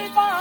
everybody.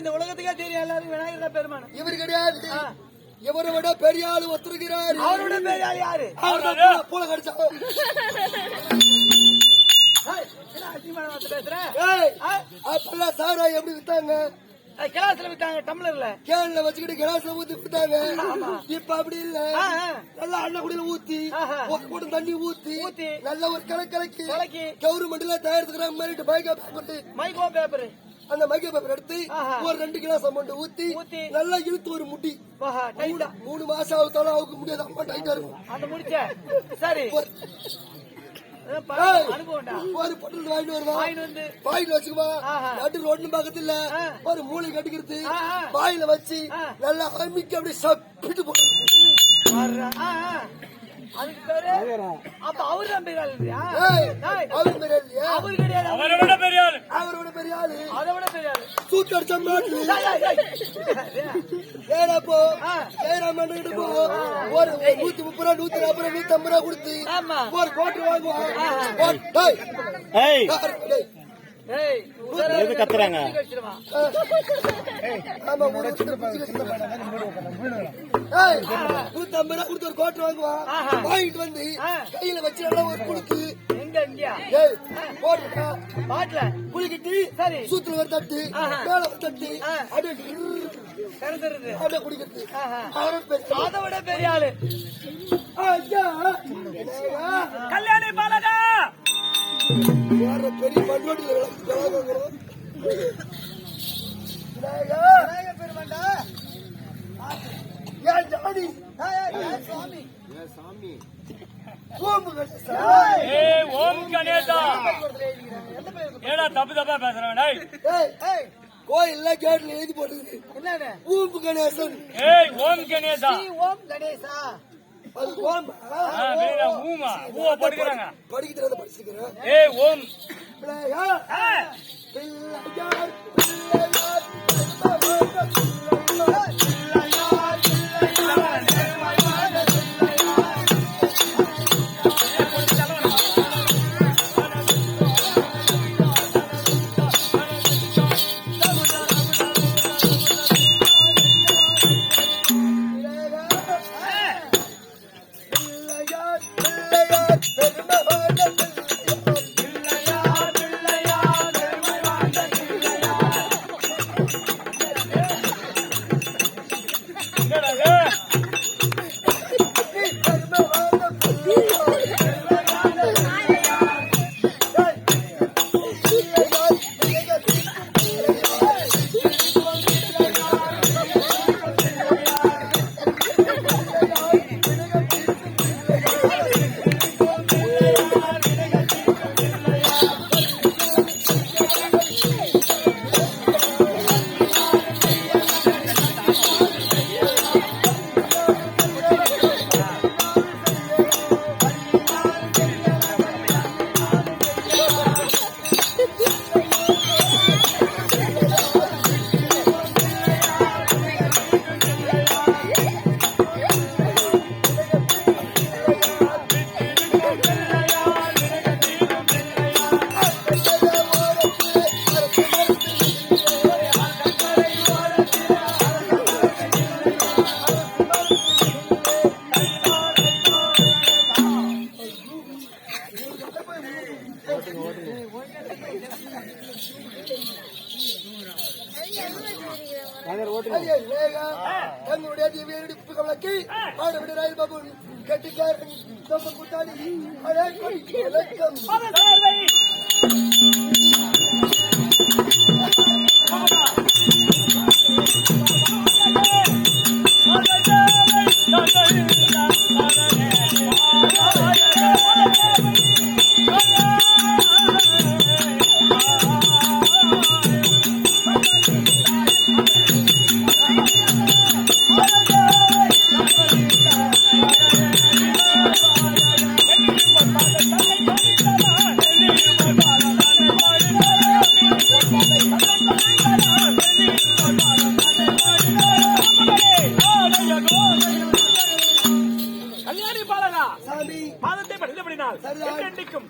இந்த உலகத்துக்கே தெரியும் எல்லாரும் விநாயகர் பெருமான். இவர் கிடையாது. இவரை விட பெரிய ஆளு ஒத்துருக்கிறாரு. அவரோட பெரிய ஆள் யாரு அவர் தான் பூனை கடிச்சா? அப்பெல்லாம் சாரா எப்படி வித்தாங்க? கிளாஸ்ல விட்டாங்க டம்ளர்ல. கேன்ல வச்சுக்கிட்டு கிளாஸ்ல ஊத்தி வித்தாங்க. இப்ப அப்படி இல்ல. நல்லா அண்ணன் குடியில ஊத்தி ஆஹா. ஒரு கூட்டம் தண்ணி ஊத்தி ஊத்தி. நல்ல ஒரு கலக்கு கலக்கி. கலக்கி. கவர்மெண்ட்ல தயாரிச்சுக்கிற மாதிரி பைக்கா பேப்பர் மைக்கோ பேப்பர். அந்த மைக்கா பேப்பர் எடுத்து. ஒரு ரெண்டு கிளாஸ் அமௌண்ட் ஊத்தி. நல்லா இழுத்து ஒரு முடி மூணு மாசம் ஆகுத்தாலும் அவுக்க முடியாது அம்மா டைட்டா இருக்கும் அந்த முடிச்ச சரி ஒரு- பொட்டல் வாங்கிட்டு வருவா வாங்கிட்டு வந்து வாயில வச்சுக்குவா. நடு ரோட்னு பக்கத்துல. ஒரு மூளை கட்டிக்கிறது. வாயில வச்சு. நல்லா அமிக்கி அப்படியே சப்பிட்டு போட்டு. அதுக்கு பேரு அப்ப அவரு தான் பெரிய ஆள் இல்லையா? அவரு பெரிய ஆளு. இல்லையா? அவரு கிடையாது அவரு. அவரோட பெரிய ஆளு. அவரோட பெரிய ஆளு. அதை விட பெரிய ஆளு. சூத்து அடிச்ச மாட்டு. ஏடா போ. ஜெயராமன் கிட்ட போ. ஒரு நூத்தி முப்பது ரூபா நூத்தி நாற்பது ரூபா நூத்தி ஐம்பது ரூபா கொடுத்து. ஒரு கோட்டர் வாங்குவான். ஆஹா. கோட்- டேய், ஏய். எது கத்துறாங்க? தூக்கி வச்சிருமா. ஆமா, ஒரு வருஷத்துல பிடிச்சு வச்சிருப்பான். ஏய், நூத்தி ஐம்பது ரூபா கொடுத்து ஒரு கோட்டர் வாங்குவான் ஆஹா. வாங்கிட்டு வந்து. கையில வச்சு நல்லா ஒரு குடுக்கு பாட்டுல குளிக்கிட்டு சரி சூத்துல ஒரு தட்டு. மேல ஒரு தட்டு. அப்படியே குடிக்கிறது. அதை விட பெரிய ஆளு? கல்யாணி பாலகா பூம்பு கணேசா. ஏய் ஓம் கணேசா ஏடா தப்பு தப்பா பேசுறேன் கோயில்ல கேட்ல எழுதி போட்டுருக்கு. என்னன்னு பூம்பு கணேசன். ஏய் ஓம் கணேசா ஓம் கணேசா. படிக்கிறத படிச்சுக்கிறேன். ஏய் ஓம். பிள்ளையார், பிள்ளையார், பிள்ளையார், பிள்ளையார்,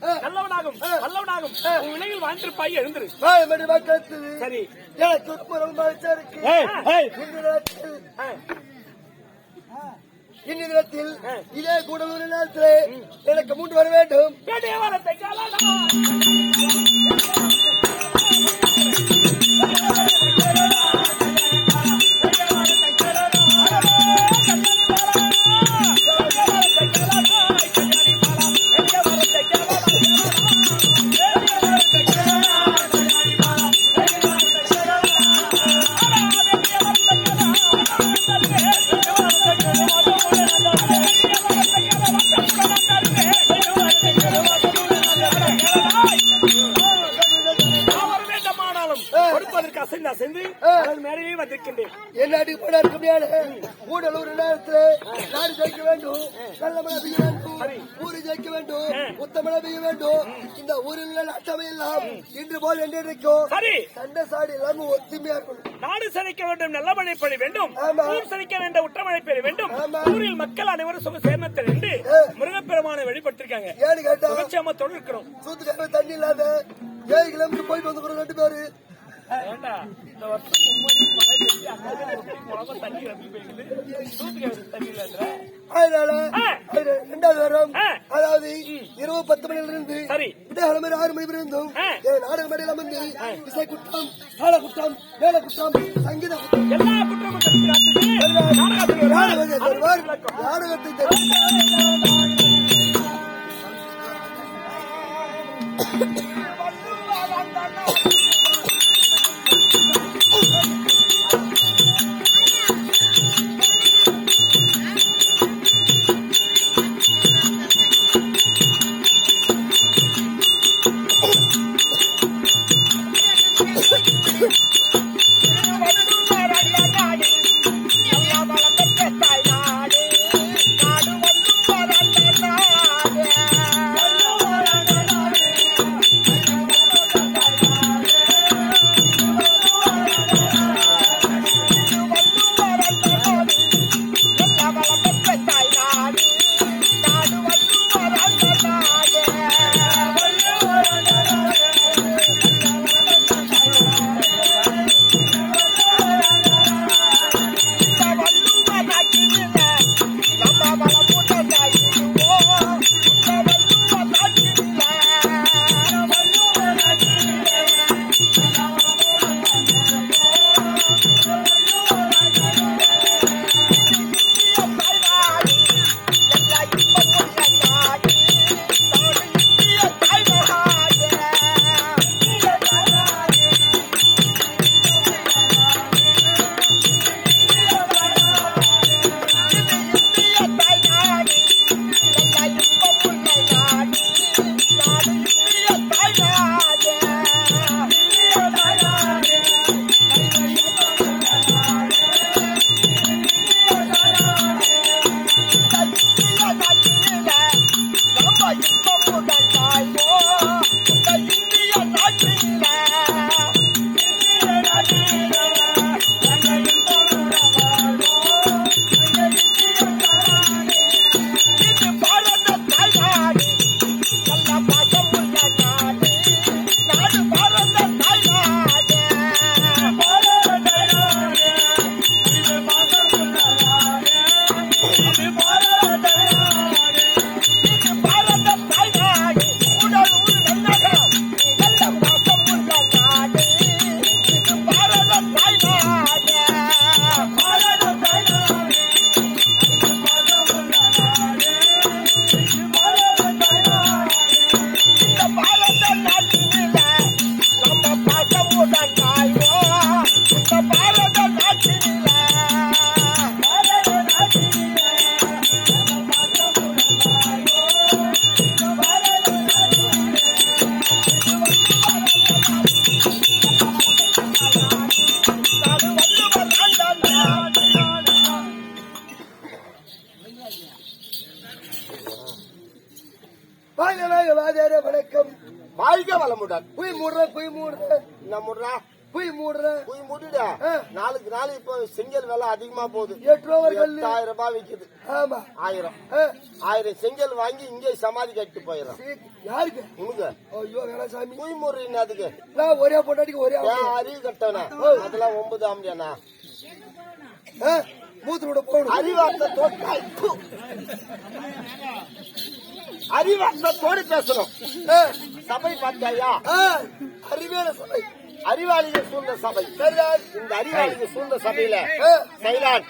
ஆ. நல்லவனாகும். ஆ. வல்லவனாகும். உன் விலையில் வாழ்ந்திருப்பாய் எழுந்திரு. சரி. எனக்கு இருக்கு இந்த நேரத்தில் இதே கூடலூர் நேரத்தில் எனக்கு மூன்று வர வேண்டும். கூடலூர் நேரத்தில் நாடு ஜெயிக்க வேண்டும். நல்ல மழை பெய்ய வேண்டும். ஊரு ஜெயிக்க வேண்டும். உத்த மழை பெய்ய வேண்டும். இந்த ஊரில் அட்டமை எல்லாம் இன்று போல் என்றைக்கும் சண்டை சாடி எல்லாமே ஒத்துமையா இருக்கணும். நாடு செழிக்க வேண்டும். நல்ல மழை பெய்ய வேண்டும். ஊர் செழிக்க வேண்டும். உற்ற மழை பெய்ய வேண்டும். ஊரில் மக்கள் அனைவரும் சுக சேர்மத்தில் என்று முருகப்பெருமானை வெளிப்பட்டிருக்காங்க ஏன்னு கேட்டா சுகட்சேமத்தோடு இருக்கிறோம். சூத்துக்காக தண்ணி இல்லாத ஏழு கிலோமீட்டர் போயிட்டு வந்துக்கிறோம் ரெண்டு பேரு. ஏண்டா, இந்த வருஷம் கும்மடி, மழை பெய்து, அங்கங்க கொட்டி, குழம்பு தண்ணி ரொம்ப பெய்யுது. சூத்துக்கு தண்ணி இல்லைன்ற. அதனால ஆ. அது ரெண்டாவது வாரம். அதாவது இரவு பத்து சரி. விடகிழமை ஆறு மணி. என் நாடக மேடையில வந்து இசை குற்றம் தாள குற்றம் மேல குற்றம் சங்கீத குற்றம் எல்லா குற்றமும் நாடகத்தை ஒரு தருவார் விளக்கம். நாடகத்தை தருவார் வாதியாரே வணக்கம். வாழ்க வளமுடன். குய் மூடுறேன் குய் மூடுறேன் என்ன முடுறா? குய் மூடுறேன் போய் முடுடா. நாளுக்கு நாள் இப்போ செங்கல் விலை அதிகமா போகுது. எட்டு ரூபா ஒரு கல்லு. எட்டாயிரம் ரூபாய் விக்குது. ஆமா. ஆயிரம். ஆயிரம் செங்கல் வாங்கி இங்கே சமாதி கட்டு போயிடும் யாருக்கு? உனக்கு. ஐயோ வேணாம் சாமி. குய்முறை அதுக்கு. நான் ஒரே பொண்டாட்டிக்கு ஒரே அறிவு கட்டவன? அதெல்லாம் ஒன்பது ஆம்பியானா மூத்து விட போகணும். அறிவார்த்த தோட்டாய் அறிவார்த்தத்தோடு பேசணும். சபை பார்த்தாயா? ஆ, அறிவியல சபை. அறிவாளிகள் சூழ்ந்த சபை. இந்த அறிவாளிகள் சூழ்ந்த சபையில சைலான்.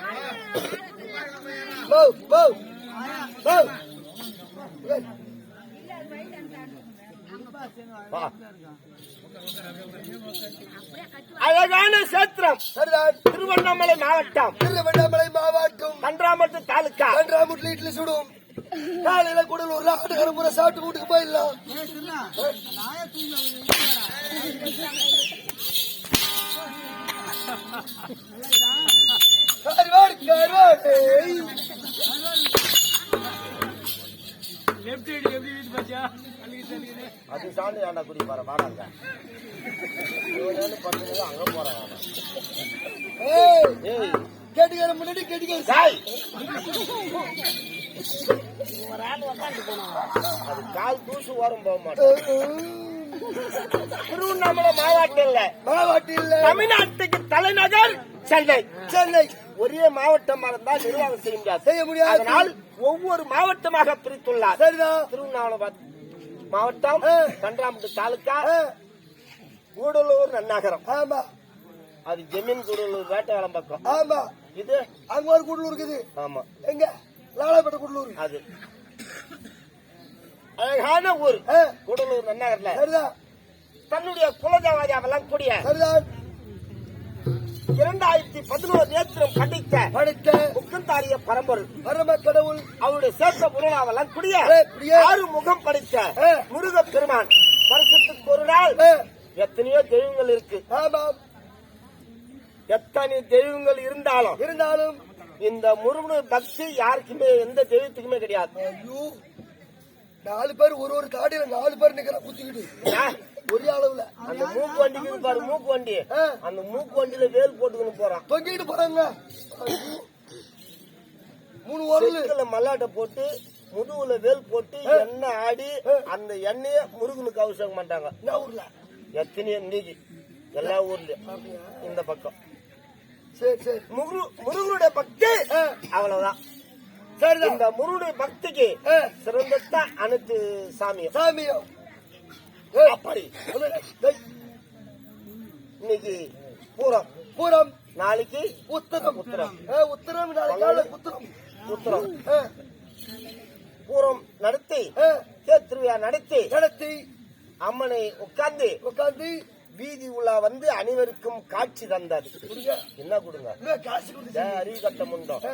அழகான சேத்திரம். திருவண்ணாமலை மாவட்டம். திருவண்ணாமலை மாவட்டம். கன்றாமத்து தாலுக்கா. கன்றாமுட்டில் இட்லி சுடும். காலையில கூடலூர்ல ஆட்டுக்காரன் பூரா சாப்பிட்டு வீட்டுக்கு போயிடலாம். கருவாடு கருவாடு லெஃப்ட் சைடு எப்படி வீட்டு பாத்தியா அது சாண்டு ஏண்டா குடி பாரு வாடாங்க பத்து அங்க ஏய் கேட்டுக்கார முன்னாடி கேட்டுக்கார சாய் அது கால் தூசு ஓரம் போக திருவண்ணாமலை மாவட்டம் இல்ல மாவாட்டில் தமிழ்நாட்டுக்கு தலைநகர் சென்னை. சென்னை. ஒரே மாவட்டமா இருந்தா நிர்வாகம் செய்ய முடியாது. செய்ய முடியாது. அதனால் ஒவ்வொரு மாவட்டமாக பிரித்துள்ளார். சரிதான் திருவண்ணாமலை மாவட்டம் ஆ. கன்றாம்பட்டு தாலுக்கா கூடலூர் நன்னகரம். ஆமா. அது ஜமீன் கூடலூர் வேட்டையாளம் பக்கம். ஆமா. இது அங்க ஒரு குடலூர் இருக்குது. ஆமா. எங்க? லாலாப்பேட்டை குடலூர் அது. அழகான ஊர். கூடலூர் நன்னகர்ல. சரிதான். தன்னுடைய குலதேவாதி அவெல்லாம் கூடிய சரிதான். இரண்டாயிரத்தி பதினோரு நேத்திரம் படித்த படித்த முக்கந்தாரிய பரம்பொருள். பரம கடவுள். அவருடைய சேர்த்த புறநாவெல்லாம் குடிய. ஆறு முகம் படித்த. முருக பெருமான் வருஷத்துக்கு ஒரு நாள் எத்தனையோ தெய்வங்கள் இருக்கு. எத்தனை தெய்வங்கள் இருந்தாலும் இருந்தாலும் இந்த முருகனு பக்தி யாருக்குமே எந்த தெய்வத்துக்குமே கிடையாது. ஐயோ நாலு பேர் ஒரு ஒரு காடியில நாலு பேர் நிக்கிற குத்திக்கிட்டு. ஒரே அளவுல. அந்த மூக்கு வண்டிக்கு பாரு மூக்கு வண்டி. அந்த மூக்கு வண்டியில வேல் போட்டுக்கின்னு போறான். தொங்கிட்டு போறாங்க. மூணு செக்குல மல்லாட்டை போட்டு முதுகுல வேல் போட்டு எண்ணெய் ஆடி அந்த எண்ணெய முருகனுக்கு அபிஷேகம் பண்றாங்க எத்தனையோ இன்னைக்கு. எல்லா ஊர்லயும். இந்த பக்கம். சரி சரி. முருகு முருகனுடைய பக்தி. அவ்வளவுதான். சரிதான். இந்த முருகனுடைய பக்திக்கு சிறந்த அனைத்து சாமியும் சாமியம் அப்படி. இன்னைக்கு பூரம். பூரம். நாளைக்கு உத்தரம். உத்தரம். உத்தரம் நாளைக்கு உத்தரம். உத்தரம். பூரம் நடத்தி ஆ, தேத்திருவிழா நடத்தி நடத்தி அம்மனை உட்கார்ந்து உட்காந்து வீதி உலா வந்து அனைவருக்கும் காட்சி குடிங்க. என்ன கொடுங்க? அறிவு கட்டம் உண்டோ ஆ,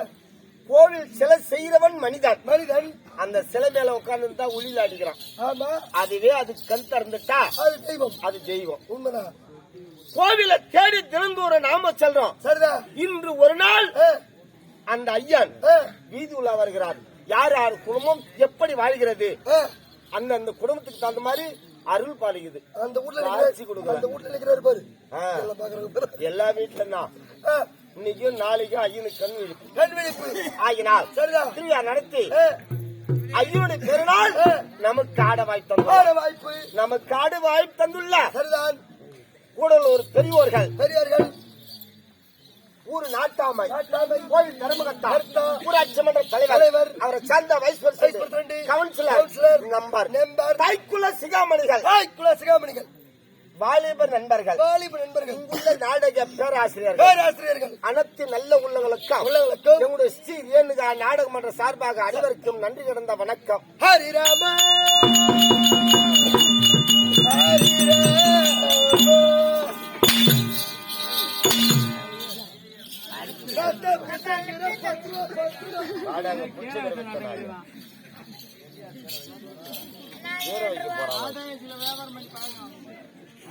கோவில் சிலை செய்யறவன் மனிதன். மனிதன். அந்த சிலை மேல உட்கார்ந்து தான் உளியில அடிக்கிறான். அதுவே அது கண் திறந்துட்டா? அது தெய்வம். அது தெய்வம். உண்மைதான். கோவில தேடி தினந்தோறும் நாம செல்றோம். சரிதான் இன்று ஒரு நாள் அந்த ஐயன் வீதி உலா வருகிறார். யார் யார் குடும்பம் எப்படி வாழ்கிறது? ஆ. அந்தந்த குடும்பத்துக்கு தகுந்த மாதிரி அருள் பாலிக்குது அந்த வீட்ல காட்சி நிக்கிற- கொடுக்குறேன். அந்த வீட்ல நிக்கிறாரு பாரு. எல்லா வீட்டுல தான். இன்னைக்கும் நாளைக்கும் ஐயனுக்கு கண் இருக்கு கண் விழிப்பு. ஆகினால் சரிதான் திருவிழா நடத்தி ஐயனுடைய பெருநாள் நமக்கு ஆட வாய்ப்பு தந்துள்ள வாய்ப்பு. நமக்கு ஆட வாய்ப்பு தந்துள்ள சரிதான். கூடலூர் பெரியோர்கள் பெரியார்கள் ஊர் நாட்டாமை. கோயில் தர்மகத்தா ஊராட்சி மன்ற தலைவர். அவரை சேர்ந்த vice president, councillor. Number. Number, தைக்குல சிகாமணிகள். ஹாய் குல சிகாமணிகள். வாலிபர் நண்பர்கள். வாலிப நண்பர்கள். இங்குள்ள நாடக பேராசிரியர்கள். பேராசிரியர்கள். அனைத்து நல்ல உள்ளங்களுக்கும் உள்ளவர்களுக்கும் எங்களுடைய ஸ்ரீ ரேணுகா நாடக மன்ற சார்பாக அனைவருக்கும் நன்றி கிடந்த வணக்கம். ஹரிராம. நாடக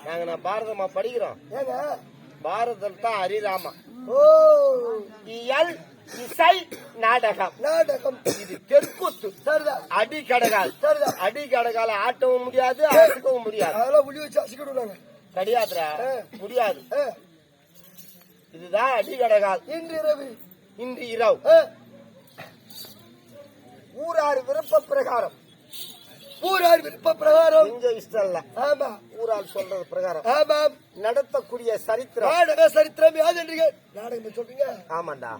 நாங்க நான் பாரதமா படிக்கிறோம் ஏங்க பாரதம் தான் ஹரிராமா ஓ இயல் இசை நாடகம். நாடகம் இது தெற்குத்து. அடி கடகால் அடி கடகால ஆட்டவும் முடியாது அசைக்கவும் முடியாது. அதெல்லாம் உளி வச்சு கிடையாதுடா. ஆ. முடியாது. இதுதான் அடி கடகால் இன்று இரவு. இன்று இரவு. ஆ, ஊரார் விருப்ப பிரகாரம் ஊரார் விருப்ப பிரகாரம் எங்க இஷ்டம் இல்ல. ஆமா. ஊரார் சொல்றது பிரகாரம். ஆமாம். நடத்தக்கூடிய சரித்திரம். நாடக சரித்திரம் யாது என்று நாடகம் சொல்றீங்க? ஆமாண்டா.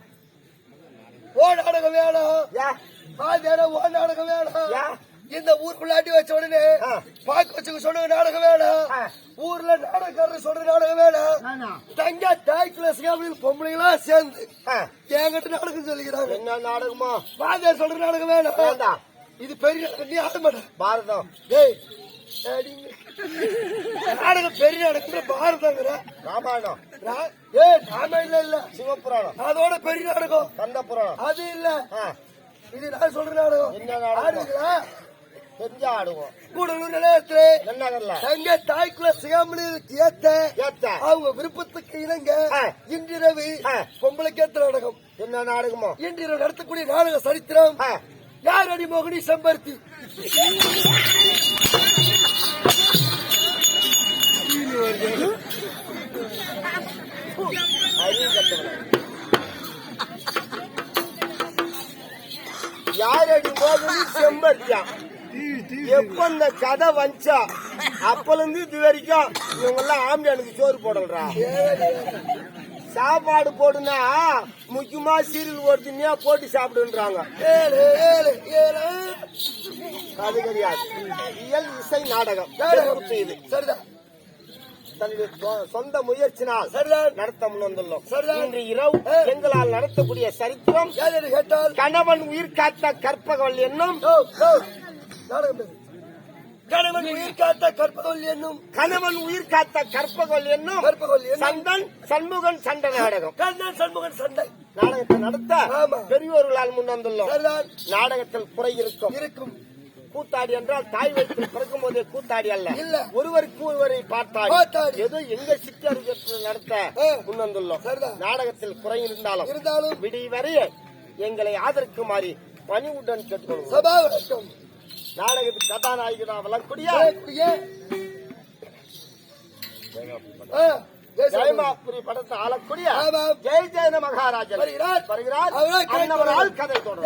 ஓ நாடகம் வேணும். ஓ நாடகம் வேணும். இந்த ஊருக்குள்ள அடி வச்ச உடனே. பாக்கு வச்சுக்க சொன்ன நாடகம் வேணும். ஊர்ல நாடகக்காரர் சொல்ற நாடகம் வேணும் தங்க தாய் கிளாஸ் அப்படின்னு பொம்பளைங்களா சேர்ந்து. என்கிட்ட நாடகம் சொல்லிக்கிறாங்க. என்ன நாடகமோ? வாத்தியார் சொல்ற நாடகம் வேணும் இது பெரிய நீ ஆட மாட்டேன் பாரதம். டேய். நாடகம் பெரிய நாடகம் பாரதங்கிற ராமாயணம். ஏய் ராமாயணம் இல்ல. சிவபுராணம். அதோட பெரிய நாடகம். கந்த புராணம் அது இல்ல. இது நான் சொல்ற நாடகம். என்ன நாடகம்? தெரிஞ்சா ஆடுவோம் கூடலூர் நிலையத்துல என்னகர்ல தங்க தாய்க்குள்ள சிகாமணி ஏத்த ஏத்த அவங்க விருப்பத்துக்கு இணங்க. இன்றிரவு ஆ. பொம்பளைக்கு ஏத்த நாடகம். என்ன நாடகமோ? இன்றிரவு நடத்தக்கூடிய நாடக சரித்திரம். யார் அடிமோகனி செம்பருத்தி. அறிவு கட்டவன யாரடி மோகனி? செம்பருத்தியா? எப்ப இந்த கதை வந்துச்சா? அப்பல இருந்து இது வரைக்கும் இவங்க எல்லாம் ஆம்பியானுக்கு சோறு போடலடா. சாப்பாடு போடுனா முக்கியமா சீரியல் ஓடுதுன்னா போட்டு சாப்பிடுன்றாங்க. அது கிடையாது இயல் இசை நாடகம். இது. சரிதான். தன்னுடைய சொந்த முயற்சினால் சரிதான். நடத்த முன்வந்துள்ளோம். இன்று இரவு எங்களால் நடத்தக்கூடிய சரித்திரம் கணவன் உயிர் காத்த கற்பகவல் என்னும். நாடகம் பேரு. கணவன் உயிர் காத்த கற்பகல் என்னும் கணவன் உயிர் காத்த கற்பகவல் என்னும் கற்பகல் என்னும் சந்தன் சண்முகன் சண்டை நாடகம் கண்ணன் சண்முகன் சண்டை நாடகத்தை நடத்த. பெரியோர்களால் முன் வந்துள்ளோம் சரிதான் நாடகத்தில் குறை இருக்கும் இருக்கும் கூத்தாடி என்றால் தாய் வயிற்றில் பிறக்கும் போதே கூத்தாடி அல்ல இல்ல. ஒருவருக்கு ஒருவரை பார்த்தாடி. ஏதோ எங்க சிற்றறிஞர்கள் நடத்த ஆ. முன் வந்துள்ளோம் சரிதான். நாடகத்தில் குறை இருந்தாலும் இருந்தாலும் விடி வரைய எங்களை ஆதரிக்குமாறு பணிவுடன் கேட்டுக்கொள்வோம் நாடகத்துக்கு ஆ, ஏ, சபா. ஜெயமாபுரி படத்தை ஆளக்கூடிய. ஜெய ஜெயன மகாராஜன். வருகிறார். வருகிறார். கதை தொடரும்.